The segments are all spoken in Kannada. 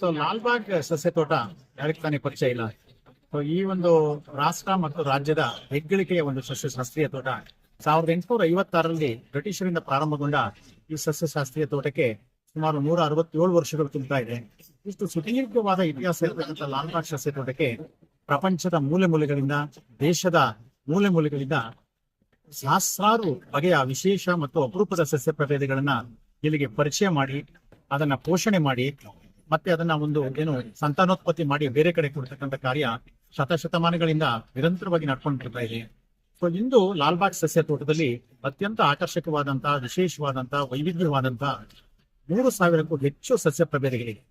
ಸೊ ಲಾಲ್ಬಾಗ್ ಸಸ್ಯ ತೋಟ ಯಾರಿಗೆ ತಾನೇ ಪರಿಚಯ ಇಲ್ಲ? ಸೊ ಈ ಒಂದು ರಾಷ್ಟ್ರ ಮತ್ತು ರಾಜ್ಯದ ಹೆಗ್ಗಳಿಕೆಯ ಒಂದು ಸಸ್ಯ ಶಾಸ್ತ್ರೀಯ ತೋಟ. ಸಾವಿರದ ಎಂಟುನೂರ ಐವತ್ತಾರರಲ್ಲಿ ಬ್ರಿಟಿಷರಿಂದ ಪ್ರಾರಂಭಗೊಂಡ ಈ ಸಸ್ಯ ಶಾಸ್ತ್ರೀಯ ತೋಟಕ್ಕೆ ಸುಮಾರು ನೂರ ಅರವತ್ತೇಳು ವರ್ಷಗಳು ತುಂಬುತ್ತಾ ಇದೆ. ಇಷ್ಟು ಸುದೀರ್ಘವಾದ ಇತಿಹಾಸ ಇರತಕ್ಕಂಥ ಲಾಲ್ಬಾಗ್ ಸಸ್ಯ ತೋಟಕ್ಕೆ ಪ್ರಪಂಚದ ಮೂಲೆ ಮೂಲೆಗಳಿಂದ ದೇಶದ ಮೂಲೆ ಮೂಲೆಗಳಿಂದ ಸಹಸ್ರಾರು ಬಗೆಯ ವಿಶೇಷ ಮತ್ತು ಅಪರೂಪದ ಸಸ್ಯ ಪ್ರಭೇದಗಳನ್ನ ಇಲ್ಲಿಗೆ ಪರಿಚಯ ಮಾಡಿ, ಅದನ್ನ ಪೋಷಣೆ ಮಾಡಿ ಮತ್ತೆ ಅದನ್ನ ಒಂದು ಏನು ಸಂತಾನೋತ್ಪತ್ತಿ ಮಾಡಿ ಬೇರೆ ಕಡೆ ಕೊಡ್ತಕ್ಕಂಥ ಕಾರ್ಯ ಶತಶತಮಾನಗಳಿಂದ ನಿರಂತರವಾಗಿ ನಡ್ಕೊಂಡು ಬರ್ತಾ ಇದೆ. ಸೊ ಇಂದು ಲಾಲ್ಬಾಗ್ ಸಸ್ಯ ತೋಟದಲ್ಲಿ ಅತ್ಯಂತ ಆಕರ್ಷಕವಾದಂತಹ, ವಿಶೇಷವಾದಂತಹ, ವೈವಿಧ್ಯವಾದಂತಹ ಮೂರು ಸಾವಿರಕ್ಕೂ ಹೆಚ್ಚು ಸಸ್ಯ ಪ್ರಭೇದಗಳಿವೆ.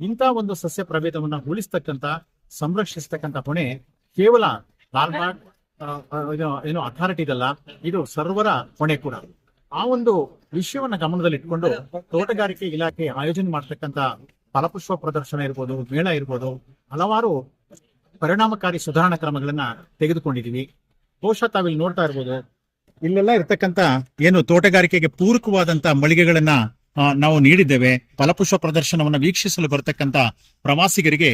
ಇಂಥ ಒಂದು ಸಸ್ಯ ಪ್ರಭೇದವನ್ನ ಉಳಿಸ್ತಕ್ಕಂತ ಸಂರಕ್ಷಿಸತಕ್ಕಂತ ಹೊಣೆ ಕೇವಲ ಲಾಲ್ಬಾಗ್ ಏನು ಅಥಾರಿಟಿ ಇದಲ್ಲ, ಇದು ಸರ್ವರ ಹೊಣೆ ಕೂಡ. ಆ ಒಂದು ವಿಷಯವನ್ನ ಗಮನದಲ್ಲಿಟ್ಕೊಂಡು ತೋಟಗಾರಿಕೆ ಇಲಾಖೆ ಆಯೋಜನೆ ಮಾಡ್ತಕ್ಕಂತ ಫಲಪುಷ್ಪ ಪ್ರದರ್ಶನ ಇರ್ಬೋದು, ಮೇಳ ಇರ್ಬೋದು, ಹಲವಾರು ಪರಿಣಾಮಕಾರಿ ಸುಧಾರಣಾ ಕ್ರಮಗಳನ್ನ ತೆಗೆದುಕೊಂಡಿದೀವಿ. ಬಹುಶಃ ತಾವಿಲ್ಲಿ ನೋಡ್ತಾ ಇರ್ಬೋದು, ಇಲ್ಲೆಲ್ಲ ಇರ್ತಕ್ಕಂತ ಏನು ತೋಟಗಾರಿಕೆಗೆ ಪೂರಕವಾದಂತ ಮಳಿಗೆಗಳನ್ನ ನಾವು ನೀಡಿದ್ದೇವೆ. ಫಲಪುಷ್ಪ ಪ್ರದರ್ಶನವನ್ನು ವೀಕ್ಷಿಸಲು ಬರತಕ್ಕಂತ ಪ್ರವಾಸಿಗರಿಗೆ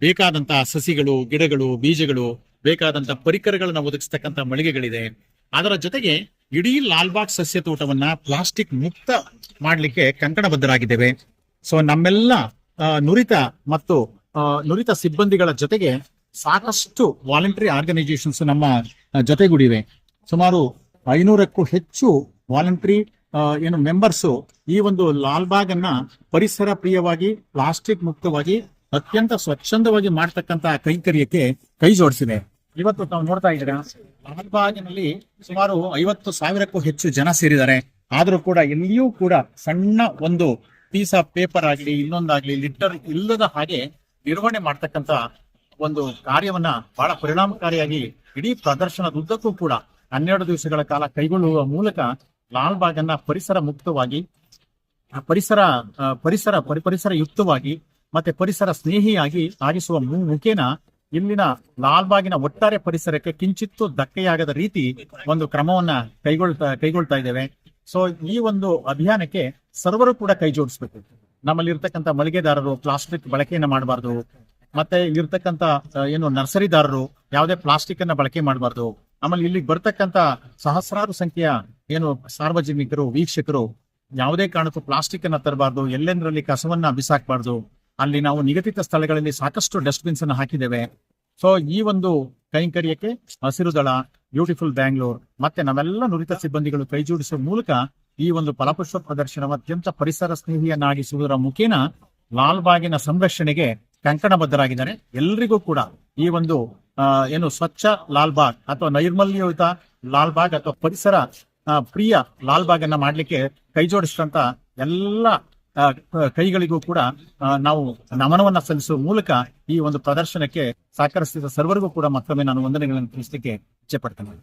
ಬೇಕಾದಂತ ಸಸಿಗಳು, ಗಿಡಗಳು, ಬೀಜಗಳು ಬೇಕಾದಂತ ಪರಿಕರಗಳನ್ನ ಒದಗಿಸ್ತಕ್ಕಂತ ಮಳಿಗೆಗಳಿದೆ. ಅದರ ಜೊತೆಗೆ ಇಡೀ ಲಾಲ್ಬಾಗ್ ಸಸ್ಯ ತೋಟವನ್ನ ಪ್ಲಾಸ್ಟಿಕ್ ಮುಕ್ತ ಮಾಡಲಿಕ್ಕೆ ಕಂಕಣಬದ್ಧರಾಗಿದ್ದೇವೆ. ಸೊ ನಮ್ಮೆಲ್ಲ ನುರಿತ ಮತ್ತು ನುರಿತ ಸಿಬ್ಬಂದಿಗಳ ಜೊತೆಗೆ ಸಾಕಷ್ಟು ವಾಲಂಟರಿ ಆರ್ಗನೈಸೇಷನ್ಸ್ ನಮ್ಮ ಜೊತೆಗೂಡಿವೆ. ಸುಮಾರು ಐನೂರಕ್ಕೂ ಹೆಚ್ಚು ವಾಲಂಟರಿ ಏನು ಮೆಂಬರ್ಸು ಈ ಒಂದು ಲಾಲ್ಬಾಗ್ ಅನ್ನ ಪರಿಸರ ಪ್ರಿಯವಾಗಿ, ಪ್ಲಾಸ್ಟಿಕ್ ಮುಕ್ತವಾಗಿ, ಅತ್ಯಂತ ಸ್ವಚ್ಛಂದವಾಗಿ ಮಾಡ್ತಕ್ಕಂತ ಕೈಂಕರ್ಯಕ್ಕೆ ಕೈ ಜೋಡಿಸಿದೆ. ಇವತ್ತು ನಾವು ನೋಡ್ತಾ ಇದ್ದೀರಾ ಲಾಲ್ಬಾಗಿನಲ್ಲಿ ಸುಮಾರು ಐವತ್ತು ಸಾವಿರಕ್ಕೂ ಹೆಚ್ಚು ಜನ ಸೇರಿದ್ದಾರೆ. ಆದರೂ ಕೂಡ ಎಲ್ಲಿಯೂ ಕೂಡ ಸಣ್ಣ ಒಂದು ಪೀಸ್ ಆಫ್ ಪೇಪರ್ ಆಗಲಿ, ಇನ್ನೊಂದಾಗ್ಲಿ ಲಿಟರ್ ಇಲ್ಲದ ಹಾಗೆ ನಿರ್ವಹಣೆ ಮಾಡ್ತಕ್ಕಂತ ಒಂದು ಕಾರ್ಯವನ್ನ ಬಹಳ ಪರಿಣಾಮಕಾರಿಯಾಗಿ ಇಡೀ ಪ್ರದರ್ಶನದುದ್ದಕ್ಕೂ ಕೂಡ ಹನ್ನೆರಡು ದಿವಸಗಳ ಕಾಲ ಕೈಗೊಳ್ಳುವ ಮೂಲಕ ಲಾಲ್ಬಾಗ್ ಅನ್ನ ಪರಿಸರ ಮುಕ್ತವಾಗಿ ಪರಿಸರ ಪರಿಸರ ಪರಿ, ಪರಿಸರ ಯುಕ್ತವಾಗಿ ಮತ್ತೆ ಪರಿಸರ ಸ್ನೇಹಿಯಾಗಿ ಸಾಗಿಸುವ ಮುಖೇನ ಇಲ್ಲಿನ ಲಾಲ್ಬಾಗಿನ ಒಟ್ಟಾರೆ ಪರಿಸರಕ್ಕೆ ಕಿಂಚಿತ್ತು ಧಕ್ಕೆಯಾಗದ ರೀತಿ ಒಂದು ಕ್ರಮವನ್ನ ಕೈಗೊಳ್ತಾ ಕೈಗೊಳ್ತಾ ಇದ್ದೇವೆ. ಸೊ ಈ ಒಂದು ಅಭಿಯಾನಕ್ಕೆ ಸರ್ವರು ಕೂಡ ಕೈ ಜೋಡಿಸ್ಬೇಕು. ನಮ್ಮಲ್ಲಿ ಇರ್ತಕ್ಕಂಥ ಮಳಿಗೆದಾರರು ಪ್ಲಾಸ್ಟಿಕ್ ಬಳಕೆಯನ್ನ ಮಾಡಬಾರ್ದು ಮತ್ತೆ ಇರ್ತಕ್ಕಂಥ ಆ, ಏನು ನರ್ಸರಿದಾರರು ಯಾವುದೇ ಪ್ಲಾಸ್ಟಿಕ್ ಅನ್ನ ಬಳಕೆ ಮಾಡಬಾರ್ದು. ಆಮೇಲೆ ಇಲ್ಲಿ ಬರ್ತಕ್ಕಂಥ ಸಹಸ್ರಾರು ಸಂಖ್ಯೆಯ ಏನು ಸಾರ್ವಜನಿಕರು ವೀಕ್ಷಕರು ಯಾವುದೇ ಕಾರಣಕ್ಕೂ ಪ್ಲಾಸ್ಟಿಕ್ ಅನ್ನ ತರಬಾರ್ದು ಎಲ್ಲೆಂದರಲ್ಲಿ ಕಸವನ್ನ ಬಿಸಾಕಬಾರ್ದು ಅಲ್ಲಿ ನಾವು ನಿಗದಿತ ಸ್ಥಳಗಳಲ್ಲಿ ಸಾಕಷ್ಟು ಡಸ್ಟ್ಬಿನ್ಸ್ ಅನ್ನ ಹಾಕಿದ್ದೇವೆ. ಸೊ ಈ ಒಂದು ಕೈಂಕರ್ಯಕ್ಕೆ ಹಸಿರು ದಳ ಬ್ಯೂಟಿಫುಲ್ ಬ್ಯಾಂಗ್ಳೂರ್ ಮತ್ತೆ ನಾವೆಲ್ಲ ನುರಿತ ಸಿಬ್ಬಂದಿಗಳು ಕೈ ಜೋಡಿಸುವ ಮೂಲಕ ಈ ಒಂದು ಫಲಪುಷ್ಪ ಪ್ರದರ್ಶನ ಅತ್ಯಂತ ಪರಿಸರ ಸ್ನೇಹಿಯನ್ನಾಗಿಸುವುದರ ಮುಖೇನ ಲಾಲ್ಬಾಗಿನ ಸಂರಕ್ಷಣೆಗೆ ಕಂಕಣಬದ್ಧರಾಗಿದ್ದಾರೆ. ಎಲ್ರಿಗೂ ಕೂಡ ಈ ಒಂದು ಏನು ಸ್ವಚ್ಛ ಲಾಲ್ಬಾಗ್ ಅಥವಾ ನೈರ್ಮಲ್ಯಯುತ ಲಾಲ್ಬಾಗ್ ಅಥವಾ ಪರಿಸರ ಪ್ರಿಯ ಲಾಲ್ಬಾಗ್ ಅನ್ನ ಮಾಡ್ಲಿಕ್ಕೆ ಕೈ ಜೋಡಿಸಿದಂತ ಎಲ್ಲ ಕೈಗಳಿಗೂ ಕೂಡ ನಾವು ನಮನವನ್ನ ಸಲ್ಲಿಸುವ ಮೂಲಕ ಈ ಒಂದು ಪ್ರದರ್ಶನಕ್ಕೆ ಸಹಕರಿಸಿದ ಸರ್ವರಿಗೂ ಕೂಡ ಮತ್ತೊಮ್ಮೆ ನಾನು ವಂದನೆಗಳನ್ನು ತಿಳಿಸಲಿಕ್ಕೆ ಇಚ್ಛೆ ಪಡ್ತೇನೆ.